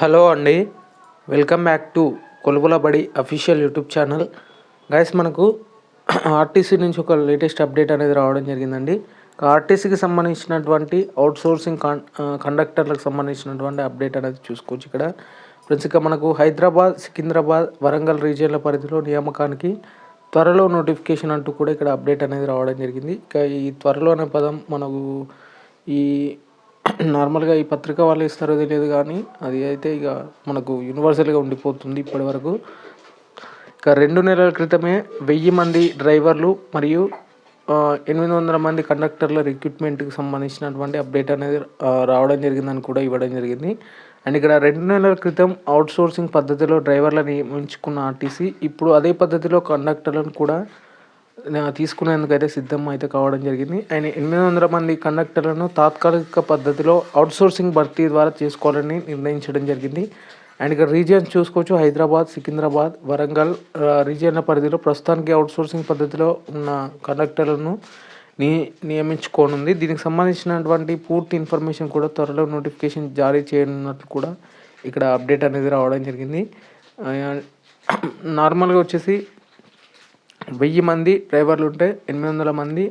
Hello అండి. Welcome back to కొలుగులబడి official YouTube channel. Guys మనకు ఆర్టీసీ నుంచి ఒక లేటెస్ట్ అప్డేట్ అనేది రావడం జరిగిందండి. ఆర్టీసీకి సంబంధించినటువంటి అవుట్సోర్సింగ్ కాన్ కండక్టర్లకు సంబంధించినటువంటి అప్డేట్ అనేది చూసుకోవచ్చు ఇక్కడ. ఫ్రెండ్స్ ఇక మనకు హైదరాబాద్ సికింద్రాబాద్ వరంగల్ రీజియన్ల పరిధిలో నియామకానికి త్వరలో నోటిఫికేషన్ అంటూ కూడా ఇక్కడ అప్డేట్ అనేది రావడం జరిగింది. ఇక ఈ త్వరలో అనే పదం మనకు ఈ నార్మల్గా ఈ పత్రిక వాళ్ళు ఇస్తారో తెలియదు కానీ అది అయితే ఇక మనకు యూనివర్సల్గా ఉండిపోతుంది ఇప్పటి వరకు ఇక రెండు నెలల క్రితమే వెయ్యి మంది డ్రైవర్లు మరియు ఎనిమిది వందల మంది కండక్టర్ల రిక్రూట్మెంట్కి సంబంధించినటువంటి అప్డేట్ అనేది రావడం జరిగిందని కూడా ఇవ్వడం జరిగింది. అండ్ ఇక్కడ రెండు నెలల క్రితం అవుట్సోర్సింగ్ పద్ధతిలో డ్రైవర్లను నియమించుకున్న ఆర్టీసీ ఇప్పుడు అదే పద్ధతిలో కండక్టర్లను కూడా తీసుకునేందుకైతే తీసుకునేందుకు అయితే సిద్ధం అయితే కావడం జరిగింది. ఆయన ఎనిమిది వందల మంది కండక్టర్లను తాత్కాలిక పద్ధతిలో అవుట్సోర్సింగ్ భర్తీ ద్వారా చేసుకోవాలని నిర్ణయించడం జరిగింది. అండ్ ఇక్కడ రీజియన్స్ చూసుకోవచ్చు. హైదరాబాద్ సికింద్రాబాద్ వరంగల్ రీజియన్ల పరిధిలో ప్రస్తుతానికి అవుట్సోర్సింగ్ పద్ధతిలో ఉన్న కండక్టర్లను ని నియమించుకోనుంది. దీనికి సంబంధించినటువంటి పూర్తి ఇన్ఫర్మేషన్ కూడా త్వరలో నోటిఫికేషన్ జారీ చేయనున్నట్లు కూడా ఇక్కడ అప్డేట్ అనేది రావడం జరిగింది. నార్మల్గా వచ్చేసి వెయ్యి మంది డ్రైవర్లు ఉంటే ఎనిమిది వందల మంది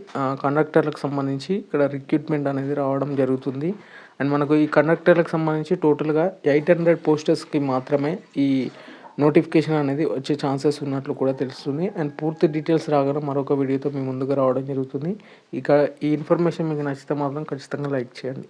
కండక్టర్లకు సంబంధించి ఇక్కడ రిక్రూట్మెంట్ అనేది రావడం జరుగుతుంది. అండ్ మనకు ఈ కండక్టర్లకు సంబంధించి టోటల్గా ఎయిట్ హండ్రెడ్ పోస్టర్స్కి మాత్రమే ఈ నోటిఫికేషన్ అనేది వచ్చే ఛాన్సెస్ ఉన్నట్లు కూడా తెలుస్తుంది. అండ్ పూర్తి డీటెయిల్స్ రాగానే మరొక వీడియోతో మీ ముందుగా రావడం జరుగుతుంది. ఇక ఈ ఇన్ఫర్మేషన్ మీకు నచ్చితే మాత్రం ఖచ్చితంగా లైక్ చేయండి.